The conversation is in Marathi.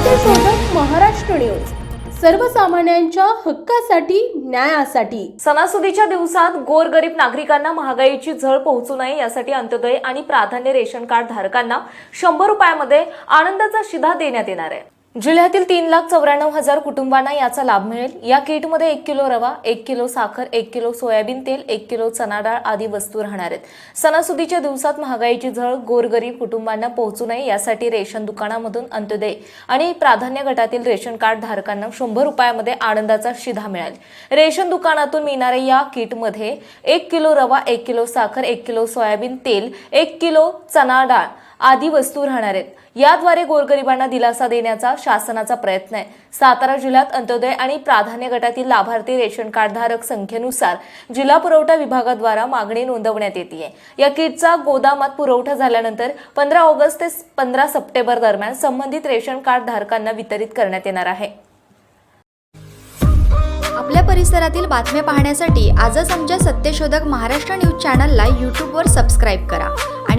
महाराष्ट्र न्यूज. सर्वसामान्यांच्या हक्कासाठी न्यायासाठी. सणासुदीच्या दिवसात गोरगरीब नागरिकांना महागाईची झळ पोहोचू नये यासाठी अंत्योदय आणि प्राधान्य रेशन कार्ड धारकांना शंभर रुपयामध्ये आनंदाचा शिधा देण्यात येणार आहे. जिल्ह्यातील तीन लाख चौऱ्याण्णव हजार कुटुंबांना याचा लाभ मिळेल. या किटमध्ये एक किलो रवा एक किलो साखर एक किलो सोयाबीन तेल एक किलो चना डाळ आदी वस्तू राहणार आहेत. सणासुदीच्या दिवसात महागाईची झळ गोरगरीब कुटुंबांना पोहोचू नये यासाठी रेशन दुकानामधून अंत्योदय आणि प्राधान्य गटातील रेशन कार्ड धारकांना शंभर रुपयामध्ये आनंदाचा शिधा मिळाल. रेशन दुकानातून मिळणाऱ्या या किटमध्ये एक किलो रवा एक किलो साखर एक किलो सोयाबीन तेल एक किलो चना डाळ आदी वस्तू राहणार आहेत. याद्वारे गोरगरिबांना दिलासा देण्याचा शासनाचा प्रयत्न आहे. सातारा जिल्ह्यात अंत्योदय आणि प्राधान्य गटातील लाभार्थी रेशन कार्ड धारक संख्येनुसार जिल्हा पुरवठा विभागाद्वारा मागणी नोंदवण्यात येते या किटचा गोदामात पुरवठा झाल्यानंतर पंधरा ऑगस्ट ते पंधरा सप्टेंबर दरम्यान संबंधित रेशन कार्ड धारकांना वितरित करण्यात येणार आहे. आपल्या परिसरातील बातम्या पाहण्यासाठी आजच आमच्या सत्यशोधक महाराष्ट्र न्यूज चॅनलला यूट्यूबवर सबस्क्राईब करा.